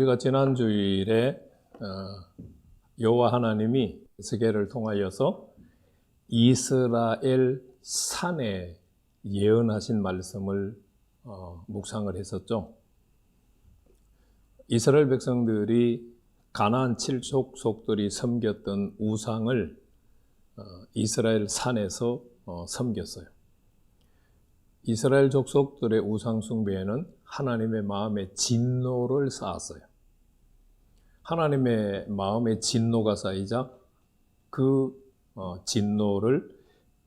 우리가 지난 주일에 어, 여호와 하나님이 에스겔을 통하여서 이스라엘 산에 예언하신 말씀을 어, 묵상을 했었죠. 이스라엘 백성들이 가나안 칠족속들이 섬겼던 우상을 어, 이스라엘 산에서 어, 섬겼어요. 이스라엘 족속들의 우상 숭배에는 하나님의 마음에 진노를 쌓았어요. 하나님의 마음에 진노가 쌓이자 그 어, 진노를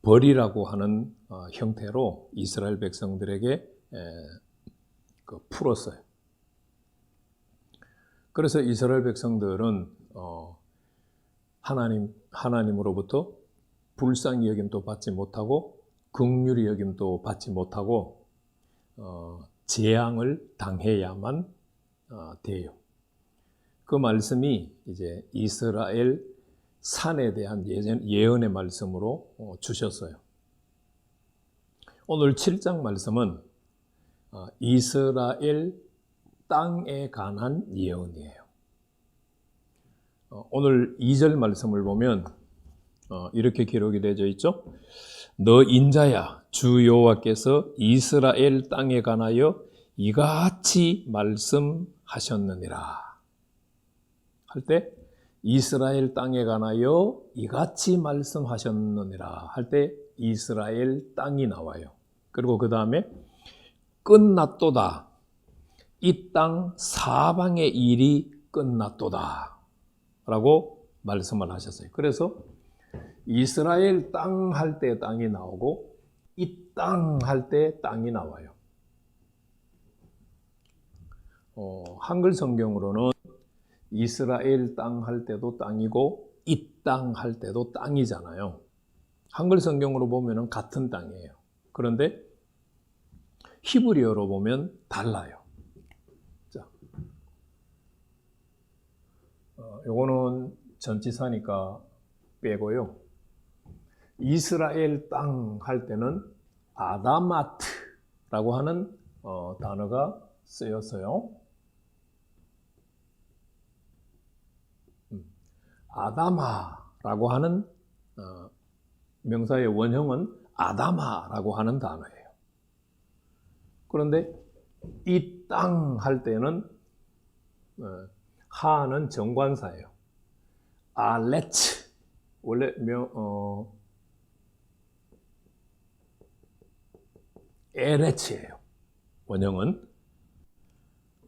벌이라고 하는 어, 형태로 이스라엘 백성들에게 에, 그 풀었어요. 그래서 이스라엘 백성들은 어, 하나님 하나님으로부터 불쌍히 여김도 받지 못하고 극률이 여김도 받지 못하고 어, 재앙을 당해야만 어, 돼요. 그 말씀이 이제 이스라엘 산에 대한 예언의 말씀으로 어, 주셨어요. 오늘 7장 말씀은 어, 이스라엘 땅에 관한 예언이에요. 어, 오늘 2절 말씀을 보면 어, 이렇게 기록이 되어 있죠. 너 인자야 주 여호와께서 이스라엘 땅에 관하여 이같이 말씀하셨느니라. 할 때 이스라엘 땅에 관하여 이같이 말씀하셨느니라 할 때 이스라엘 땅이 나와요. 그리고 그 다음에 끝났도다. 이 땅 사방의 일이 끝났도다. 라고 말씀을 하셨어요. 그래서 이스라엘 땅 할 때 땅이 나오고 이 땅 할 때 땅이 나와요. 어, 한글 성경으로는 이스라엘 땅 할 때도 땅이고 이 땅 할 때도 땅이잖아요. 한글 성경으로 보면 같은 땅이에요. 그런데 히브리어로 보면 달라요. 자, 어, 요거는 전치사니까 빼고요. 이스라엘 땅 할 때는 아다마트라고 하는 어, 단어가 쓰였어요. 아다마라고 하는 어, 명사의 원형은 아다마라고 하는 단어예요. 그런데 이 땅 할 때는 어, 하는 정관사예요. 알레츠 원래 명, 어, 에레츠예요. 원형은.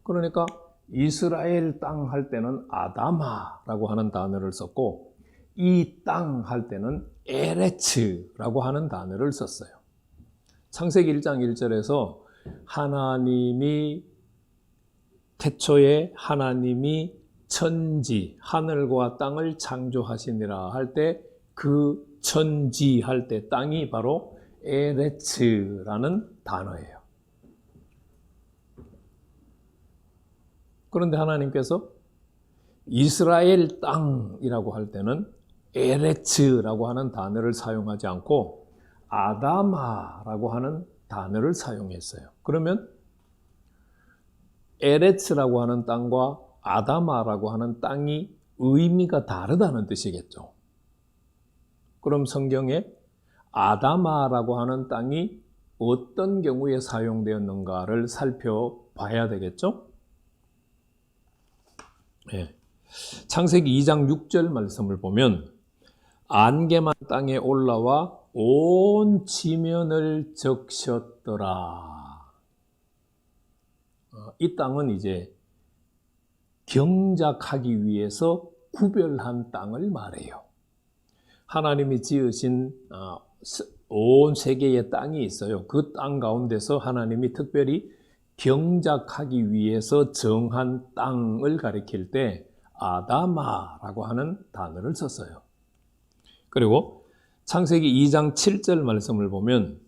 그러니까 이스라엘 땅 할 때는 아다마라고 하는 단어를 썼고 이 땅 할 때는 에레츠라고 하는 단어를 썼어요. 창세기 1장 1절에서 하나님이 태초에 하나님이 천지 하늘과 땅을 창조하시니라 할 때 그 천지 할 때 땅이 바로 에레츠라는 단어예요. 그런데 하나님께서 이스라엘 땅이라고 할 때는 에레츠라고 하는 단어를 사용하지 않고 아다마라고 하는 단어를 사용했어요. 그러면 에레츠라고 하는 땅과 아다마라고 하는 땅이 의미가 다르다는 뜻이겠죠. 그럼 성경에 아다마라고 하는 땅이 어떤 경우에 사용되었는가를 살펴봐야 되겠죠? 네. 창세기 2장 6절 말씀을 보면 안개만 땅에 올라와 온 지면을 적셨더라. 어, 이 땅은 이제 경작하기 위해서 구별한 땅을 말해요. 하나님이 지으신 어, 온 세계의 땅이 있어요. 그 땅 가운데서 하나님이 특별히 경작하기 위해서 정한 땅을 가리킬 때 아다마라고 하는 단어를 썼어요. 그리고 창세기 2장 7절 말씀을 보면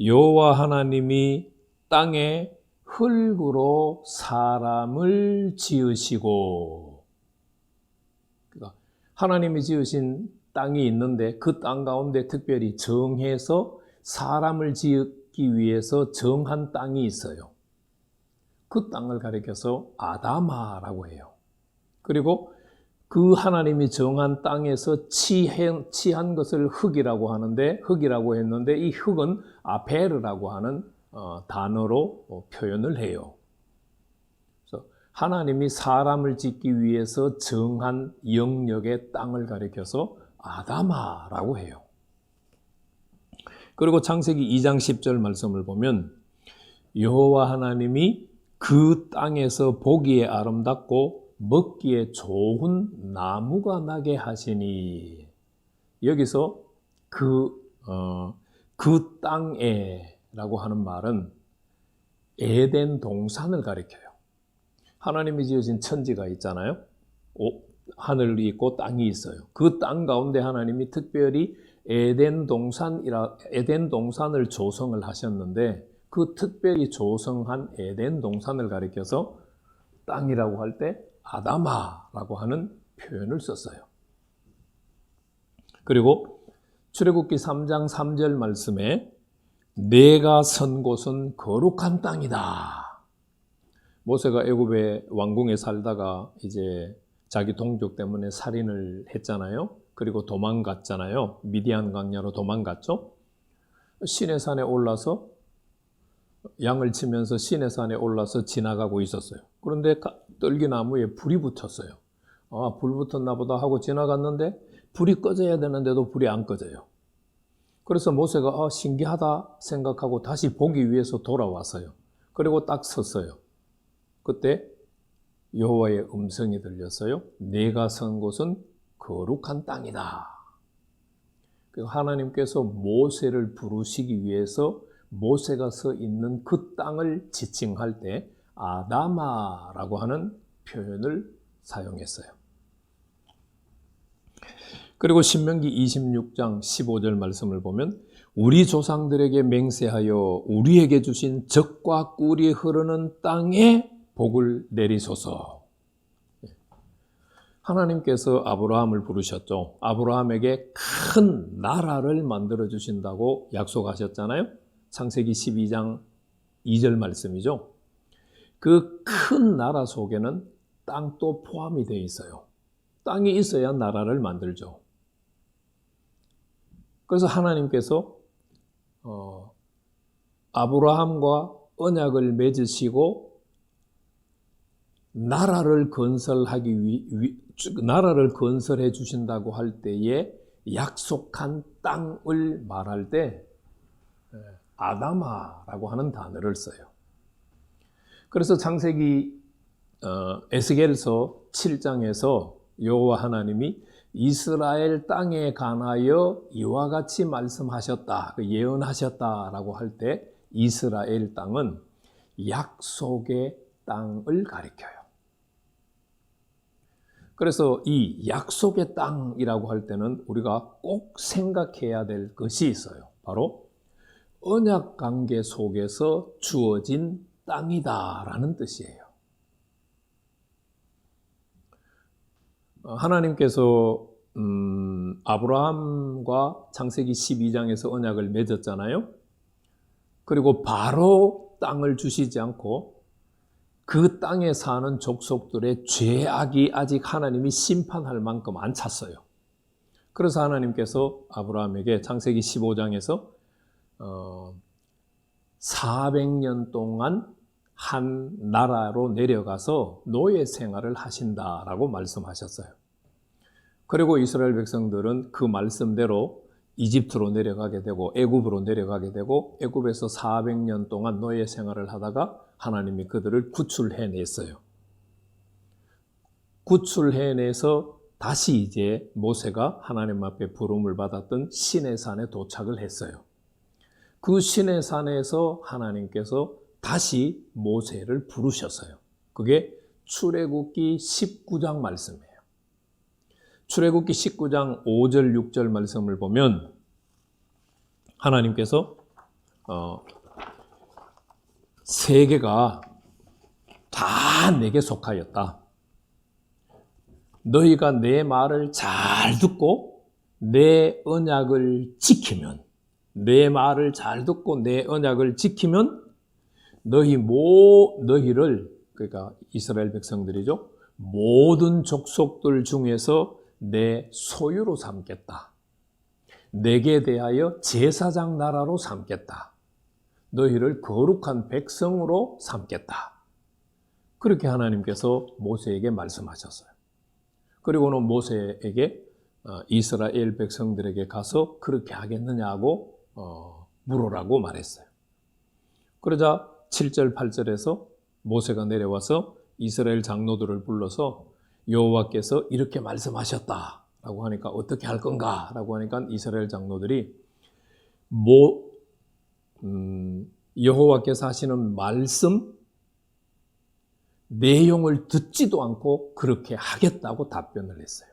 여호와 하나님이 땅에 흙으로 사람을 지으시고 그러니까 하나님이 지으신 땅이 있는데 그 땅 가운데 특별히 정해서 사람을 지기 위해서 정한 땅이 있어요. 그 땅을 가리켜서 아다마라고 해요. 그리고 그 하나님이 정한 땅에서 취한, 취한 것을 흙이라고 하는데 흙이라고 했는데 이 흙은 아베르라고 하는 어, 단어로 어, 표현을 해요. 그래서 하나님이 사람을 짓기 위해서 정한 영역의 땅을 가리켜서 아다마라고 해요. 그리고 창세기 2장 10절 말씀을 보면 여호와 하나님이 그 땅에서 보기에 아름답고 먹기에 좋은 나무가 나게 하시니 여기서 그, 어, 그 땅에 라고 하는 말은 에덴 동산을 가리켜요. 하나님이 지으신 천지가 있잖아요. 오, 하늘이 있고 땅이 있어요. 그 땅 가운데 하나님이 특별히 에덴 동산이라 에덴 동산을 조성을 하셨는데 그 특별히 조성한 에덴 동산을 가리켜서 땅이라고 할 때 아다마라고 하는 표현을 썼어요. 그리고 출애굽기 3장 3절 말씀에 내가 선 곳은 거룩한 땅이다. 모세가 애굽의 왕궁에 살다가 이제 자기 동족 때문에 살인을 했잖아요. 그리고 도망갔잖아요. 미디안 강야로 도망갔죠. 시내산에 올라서 양을 치면서 시내 산에 올라서 지나가고 있었어요. 그런데 떨기나무에 불이 붙었어요. 아, 불 붙었나 보다 하고 지나갔는데 불이 꺼져야 되는데도 불이 안 꺼져요. 그래서 모세가 아, 신기하다 생각하고 다시 보기 위해서 돌아왔어요. 그리고 딱 섰어요. 그때 여호와의 음성이 들렸어요. 내가 선 곳은 거룩한 땅이다. 하나님께서 모세를 부르시기 위해서 모세가 서 있는 그 땅을 지칭할 때 아다마라고 하는 표현을 사용했어요. 그리고 신명기 26장 15절 말씀을 보면 우리 조상들에게 맹세하여 우리에게 주신 적과 꿀이 흐르는 땅에 복을 내리소서. 하나님께서 아브라함을 부르셨죠. 아브라함에게 큰 나라를 만들어 주신다고 약속하셨잖아요. 창세기 12장 2절 말씀이죠. 그 큰 나라 속에는 땅도 포함이 되어 있어요. 땅이 있어야 나라를 만들죠. 그래서 하나님께서 어, 아브라함과 언약을 맺으시고 나라를 건설하기 위, 위 나라를 건설해 주신다고 할 때에 약속한 땅을 말할 때 예, 아다마라고 하는 단어를 써요. 그래서 창세기 어, 에스겔서 7장에서 여호와 하나님이 이스라엘 땅에 관하여 이와 같이 말씀하셨다, 그 예언하셨다라고 할 때 이스라엘 땅은 약속의 땅을 가리켜요. 그래서 이 약속의 땅이라고 할 때는 우리가 꼭 생각해야 될 것이 있어요. 바로 언약 관계 속에서 주어진 땅이다라는 뜻이에요. 어, 하나님께서 음, 아브라함과 창세기 12장에서 언약을 맺었잖아요. 그리고 바로 땅을 주시지 않고 그 땅에 사는 족속들의 죄악이 아직 하나님이 심판할 만큼 안 찼어요. 그래서 하나님께서 아브라함에게 창세기 15장에서 어, 400년 동안 한 나라로 내려가서 노예 생활을 하신다라고 말씀하셨어요. 그리고 이스라엘 백성들은 그 말씀대로 이집트로 내려가게 되고 애굽으로 내려가게 되고 애굽에서 400년 동안 노예 생활을 하다가 하나님이 그들을 구출해 냈어요. 구출해 내서 다시 이제 모세가 하나님 앞에 부름을 받았던 신의 산에 도착을 했어요. 그 신의 산에서 하나님께서 다시 모세를 부르셨어요. 그게 출애굽기 19장 말씀이에요. 출애굽기 19장 5절 6절 말씀을 보면 하나님께서 어, 세계가 다 내게 속하였다. 너희가 내 말을 잘 듣고 내 언약을 지키면 내 말을 잘 듣고 내 언약을 지키면 너희 모 너희를 그러니까 이스라엘 백성들이죠. 모든 족속들 중에서 내 소유로 삼겠다. 내게 대하여 제사장 나라로 삼겠다. 너희를 거룩한 백성으로 삼겠다. 그렇게 하나님께서 모세에게 말씀하셨어요. 그리고는 모세에게 어, 이스라엘 백성들에게 가서 그렇게 하겠느냐고 어, 물으라고 말했어요. 그러자 7절 8절에서 모세가 내려와서 이스라엘 장로들을 불러서 여호와께서 이렇게 말씀하셨다라고 하니까 어떻게 할 건가라고 하니까 이스라엘 장로들이 모 음, 여호와께서 하시는 말씀 내용을 듣지도 않고 그렇게 하겠다고 답변을 했어요.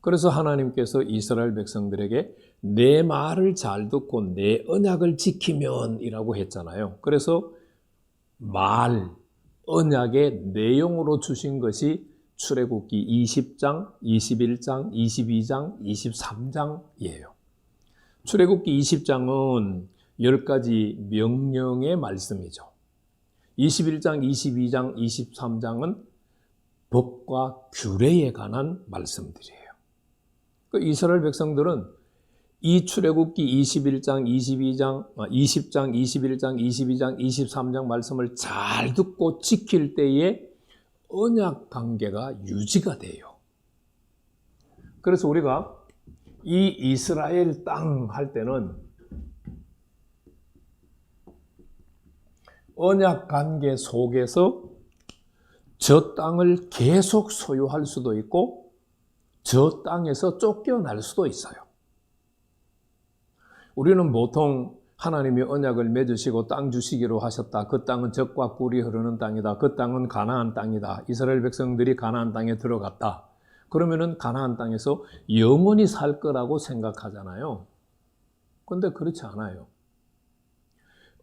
그래서 하나님께서 이스라엘 백성들에게 내 말을 잘 듣고 내 언약을 지키면이라고 했잖아요. 그래서 말, 언약의 내용으로 주신 것이 출애굽기 20장, 21장, 22장, 23장이에요. 출애굽기 20장은 10가지 명령의 말씀이죠. 21장, 22장, 23장은 법과 규례에 관한 말씀들이에요. 그 이스라엘 백성들은 이 출애굽기 21장, 22장, 20장, 21장, 22장, 23장 말씀을 잘 듣고 지킬 때에 언약 관계가 유지가 돼요. 그래서 우리가 이 이스라엘 땅 할 때는 언약 관계 속에서 저 땅을 계속 소유할 수도 있고 저 땅에서 쫓겨날 수도 있어요. 우리는 보통 하나님이 언약을 맺으시고 땅 주시기로 하셨다. 그 땅은 적과 꿀이 흐르는 땅이다. 그 땅은 가나안 땅이다. 이스라엘 백성들이 가나안 땅에 들어갔다. 그러면은 가나안 땅에서 영원히 살 거라고 생각하잖아요. 근데 그렇지 않아요.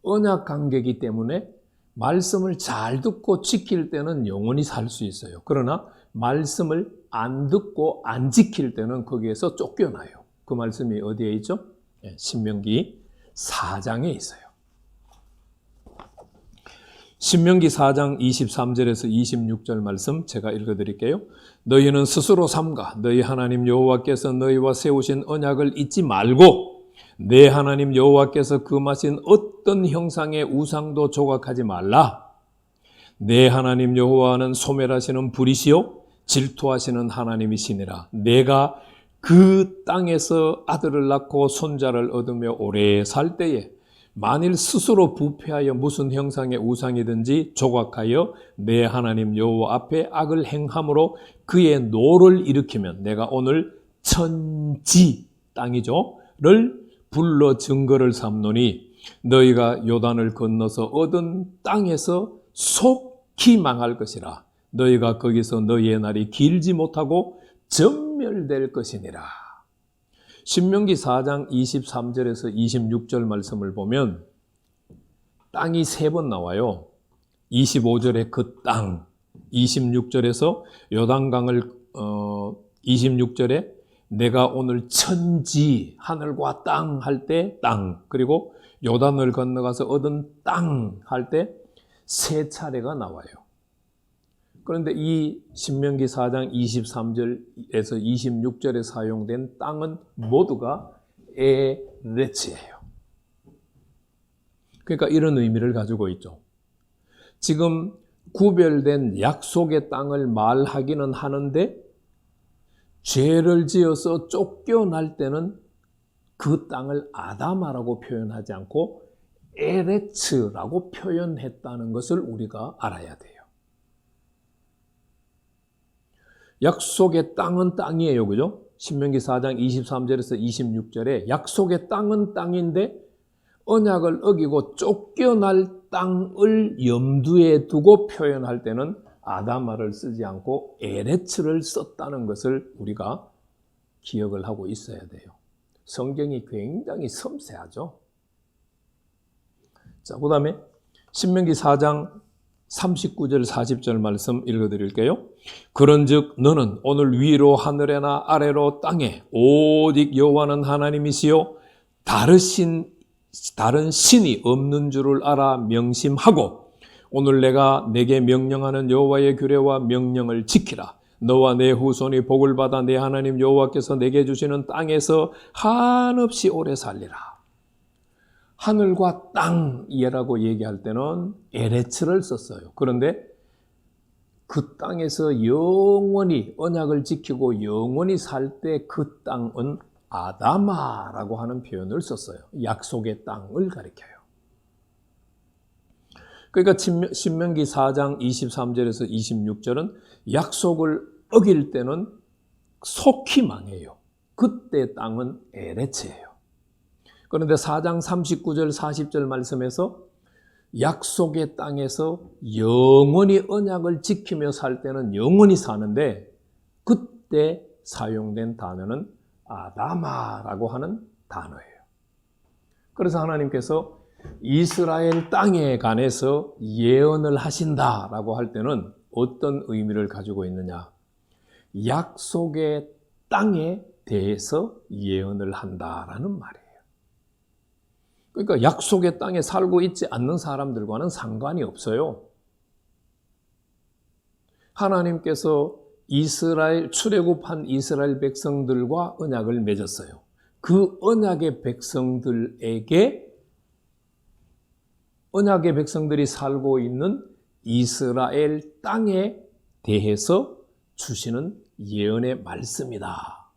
언약 관계이기 때문에 말씀을 잘 듣고 지킬 때는 영원히 살 수 있어요. 그러나 말씀을 안 듣고 안 지킬 때는 거기에서 쫓겨나요. 그 말씀이 어디에 있죠? 예, 신명기 4장에 있어요. 신명기 4장 23절에서 26절 말씀 제가 읽어 드릴게요. 너희는 스스로 삼가 너희 하나님 여호와께서 너희와 세우신 언약을 잊지 말고 내 하나님 여호와께서 금하신 어떤 형상의 우상도 조각하지 말라. 내 하나님 여호와는 소멸하시는 불이시요 질투하시는 하나님이시니라. 내가 그 땅에서 아들을 낳고 손자를 얻으며 오래 살 때에 만일 스스로 부패하여 무슨 형상의 우상이든지 조각하여 내 하나님 여호와 앞에 악을 행함으로 그의 노를 일으키면 내가 오늘 천지 땅이죠를 불러 증거를 삼노니 너희가 요단을 건너서 얻은 땅에서 속히 망할 것이라. 너희가 거기서 너희의 날이 길지 못하고 전멸될 것이니라. 신명기 4장 23절에서 26절 말씀을 보면 땅이 세 번 나와요. 25절에 그 땅, 26절에서 요단강을 어 26절에 내가 오늘 천지 하늘과 땅 할 때 땅 그리고 요단을 건너가서 얻은 땅 할 때 세 차례가 나와요. 그런데 이 신명기 4장 23절에서 26절에 사용된 땅은 모두가 에레츠예요. 그러니까 이런 의미를 가지고 있죠. 지금 구별된 약속의 땅을 말하기는 하는데 죄를 지어서 쫓겨날 때는 그 땅을 아다마라고 표현하지 않고 에레츠라고 표현했다는 것을 우리가 알아야 돼요. 약속의 땅은 땅이에요. 그죠? 신명기 4장 23절에서 26절에 약속의 땅은 땅인데 언약을 어기고 쫓겨날 땅을 염두에 두고 표현할 때는 아다마를 쓰지 않고 에레츠를 썼다는 것을 우리가 기억을 하고 있어야 돼요. 성경이 굉장히 섬세하죠. 자, 그 다음에 신명기 4장 39절 40절 말씀 읽어 드릴게요. 그런즉 너는 오늘 위로 하늘에나 아래로 땅에 오직 여호와는 하나님이시요 다르신 다른 신이 없는 줄을 알아 명심하고 오늘 내가 내게 명령하는 여호와의 규례와 명령을 지키라. 너와 내 후손이 복을 받아 내 하나님 여호와께서 내게 주시는 땅에서 한없이 오래 살리라. 하늘과 땅이라고 얘기할 때는 에레츠를 썼어요. 그런데 그 땅에서 영원히 언약을 지키고 영원히 살 때 그 땅은 아다마라고 하는 표현을 썼어요. 약속의 땅을 가리켜요. 그러니까 신명기 4장 23절에서 26절은 약속을 어길 때는 속히 망해요. 그때 땅은 에레츠예요. 그런데 4장 39절 40절 말씀에서 약속의 땅에서 영원히 언약을 지키며 살 때는 영원히 사는데 그때 사용된 단어는 아다마라고 하는 단어예요. 그래서 하나님께서 이스라엘 땅에 관해서 예언을 하신다라고 할 때는 어떤 의미를 가지고 있느냐? 약속의 땅에 대해서 예언을 한다라는 말이에요. 그러니까 약속의 땅에 살고 있지 않는 사람들과는 상관이 없어요. 하나님께서 이스라엘 출애굽한 이스라엘 백성들과 언약을 맺었어요. 그 언약의 백성들에게 언약의 백성들이 살고 있는 이스라엘 땅에 대해서 주시는 예언의 말씀이다.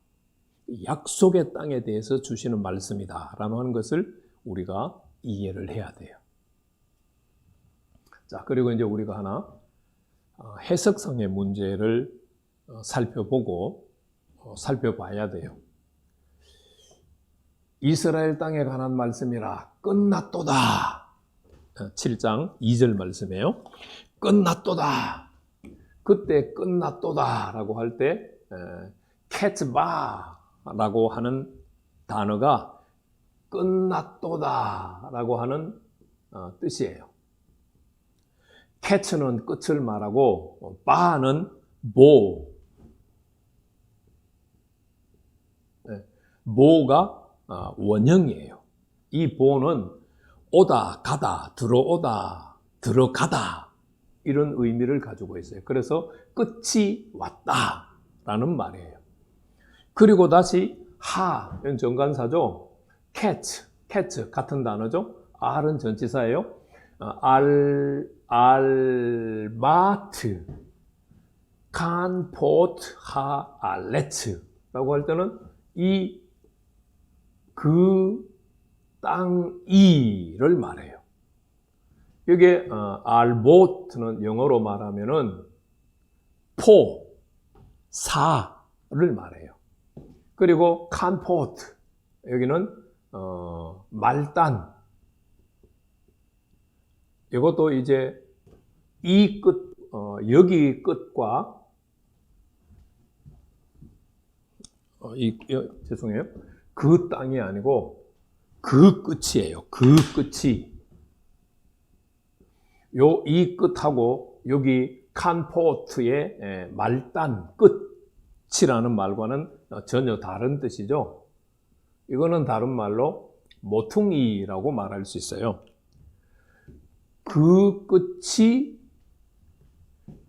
약속의 땅에 대해서 주시는 말씀이다. 라는 것을 우리가 이해를 해야 돼요. 자, 그리고 이제 우리가 하나 어, 해석성의 문제를 어, 살펴보고 어, 살펴봐야 돼요. 이스라엘 땅에 관한 말씀이라 끝났도다. 7장 2절 말씀이에요. 끝났도다. 그때 끝났도다라고 할 때 캐츠바라고 하는 단어가 끝났도다 라고 하는 어, 뜻이에요. 캐츠는 끝을 말하고 바는 모. 네, 모가 어, 원형이에요. 이 보는 오다, 가다, 들어오다, 들어가다 이런 의미를 가지고 있어요. 그래서 끝이 왔다라는 말이에요. 그리고 다시 하, 정관사죠. Catch, catch 같은 단어죠. R은 전치사예요. 어, 알, 알마트, 칸포트, 하, 알레츠라고 할 때는 이, 그, 땅 이를 말해요. 여기에 어, 알보트는 영어로 말하면은 포, 사를 말해요. 그리고 칸포트 여기는 어, 말단. 이것도 이제 이 끝, 어, 여기 끝과 어, 이, 어, 죄송해요. 그 땅이 아니고 그 끝이에요. 그 끝이. 요, 이 끝하고 여기 칸포트의 말단 끝이라는 말과는 전혀 다른 뜻이죠. 이거는 다른 말로 모퉁이라고 말할 수 있어요. 그 끝이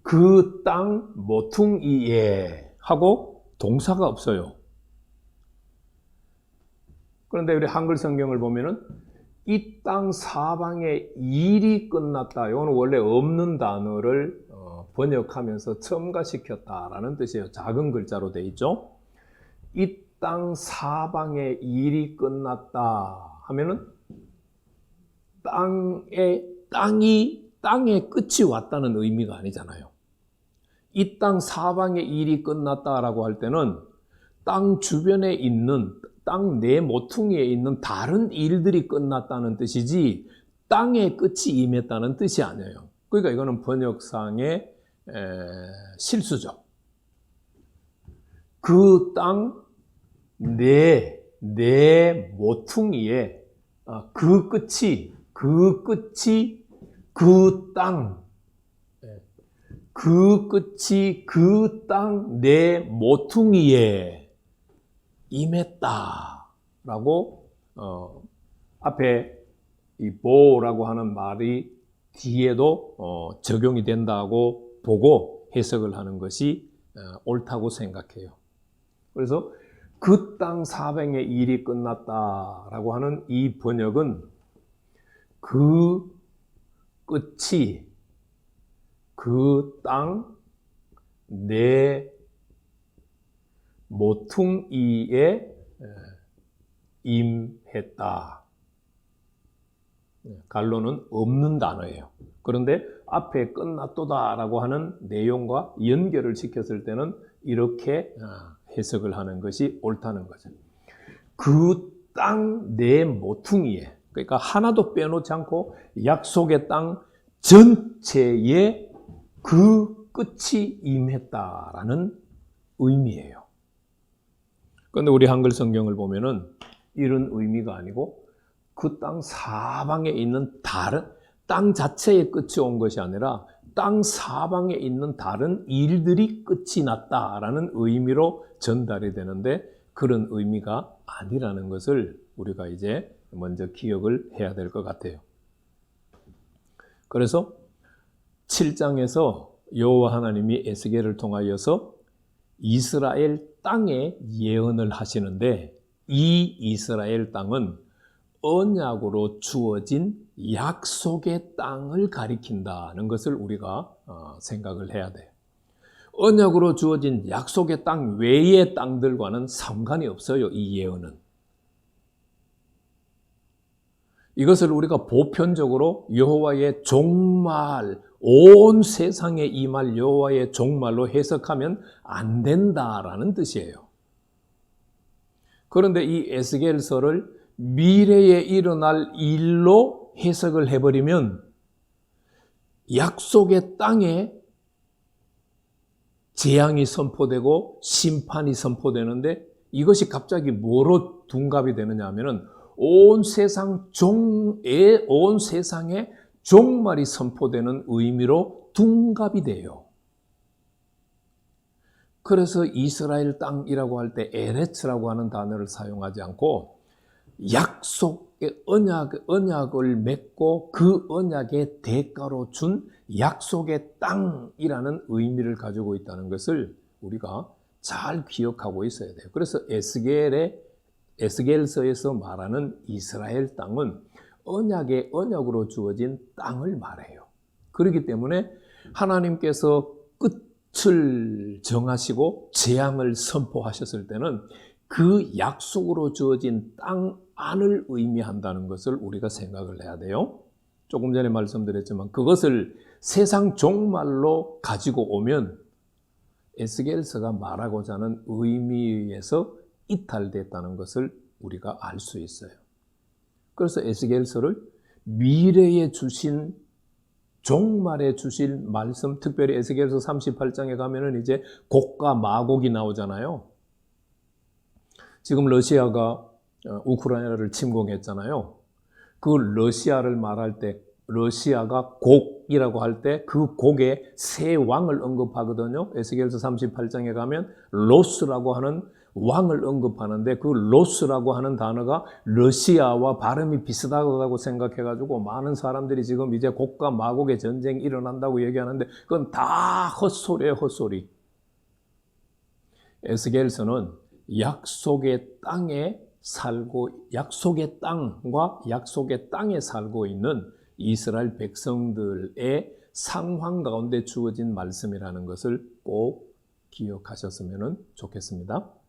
그 땅 모퉁이에 하고 동사가 없어요. 그런데 우리 한글 성경을 보면은 이 땅 사방에 일이 끝났다. 이건 원래 없는 단어를 어, 번역하면서 첨가시켰다라는 뜻이에요. 작은 글자로 돼 있죠. 이 땅 사방의 일이 끝났다 하면은 땅에 땅이 땅의 끝이 왔다는 의미가 아니잖아요. 이 땅 사방의 일이 끝났다라고 할 때는 땅 주변에 있는 땅 내 모퉁이에 있는 다른 일들이 끝났다는 뜻이지 땅의 끝이 임했다는 뜻이 아니에요. 그러니까 이거는 번역상의 실수죠. 그 땅 내, 내 모퉁이에 아, 그 끝이, 그 끝이 그 땅, 예. 그 끝이 그 땅 내 모퉁이에 임했다 라고 어, 앞에 이 보라고 하는 말이 뒤에도 어, 적용이 된다고 보고 해석을 하는 것이 어, 옳다고 생각해요. 그래서 그 땅 사방의 일이 끝났다라고 하는 이 번역은 그 끝이 그 땅 내 모퉁이에 임했다. 갈로는 없는 단어예요. 그런데 앞에 끝났도다라고 하는 내용과 연결을 시켰을 때는 이렇게 아, 해석을 하는 것이 옳다는 거죠. 그 땅 내 모퉁이에 그러니까 하나도 빼놓지 않고 약속의 땅 전체에 그 끝이 임했다라는 의미예요. 그런데 우리 한글 성경을 보면은 이런 의미가 아니고 그 땅 사방에 있는 다른 땅 자체의 끝이 온 것이 아니라 땅 사방에 있는 다른 일들이 끝이 났다라는 의미로 전달이 되는데 그런 의미가 아니라는 것을 우리가 이제 먼저 기억을 해야 될 것 같아요. 그래서 7장에서 여호와 하나님이 에스겔을 통하여서 이스라엘 땅에 예언을 하시는데 이 이스라엘 땅은 언약으로 주어진 약속의 땅을 가리킨다는 것을 우리가 어, 생각을 해야 돼요. 언약으로 주어진 약속의 땅 외의 땅들과는 상관이 없어요. 이 예언은. 이것을 우리가 보편적으로 여호와의 종말, 온 세상에 임할 여호와의 종말로 해석하면 안 된다라는 뜻이에요. 그런데 이 에스겔서를 미래에 일어날 일로 해석을 해버리면 약속의 땅에 재앙이 선포되고 심판이 선포되는데 이것이 갑자기 뭐로 둔갑이 되느냐 하면은 온 세상 종에 온 세상에 종말이 선포되는 의미로 둔갑이 돼요. 그래서 이스라엘 땅이라고 할 때 에레츠라고 하는 단어를 사용하지 않고 약속의 언약, 언약을 맺고 그 언약의 대가로 준 약속의 땅이라는 의미를 가지고 있다는 것을 우리가 잘 기억하고 있어야 돼요. 그래서 에스겔의 에스겔서에서 말하는 이스라엘 땅은 언약의 언약으로 주어진 땅을 말해요. 그렇기 때문에 하나님께서 끝을 정하시고 재앙을 선포하셨을 때는 그 약속으로 주어진 땅 안을 의미한다는 것을 우리가 생각을 해야 돼요. 조금 전에 말씀드렸지만 그것을 세상 종말로 가지고 오면 에스겔서가 말하고자 하는 의미에 서 이탈됐다는 것을 우리가 알 수 있어요. 그래서 에스겔서를 미래에 주신 종말에 주실 말씀, 특별히 에스겔서 38장에 가면은 이제 곡과 마곡이 나오잖아요. 지금 러시아가 어, 우크라이나를 침공했잖아요. 그 러시아를 말할 때 러시아가 곡이라로 할때 그 곡에 세 왕을 언급하거든요. 에스겔서 38장에 가면 로스라고 하는 왕을 언급하는데 그 로스라고 하는 단어가 러시아와 발음이 비슷하다고 생각해가지고 많은 사람들이 지금 이제 곡과 마곡의 전쟁이 일어난다고 얘기하는데 그건 다 헛소리예요, 헛소리. 에스겔서는 약속의 땅에 살고 약속의 땅과 약속의 땅에 살고 있는 이스라엘 백성들의 상황 가운데 주어진 말씀이라는 것을 꼭 기억하셨으면 좋겠습니다.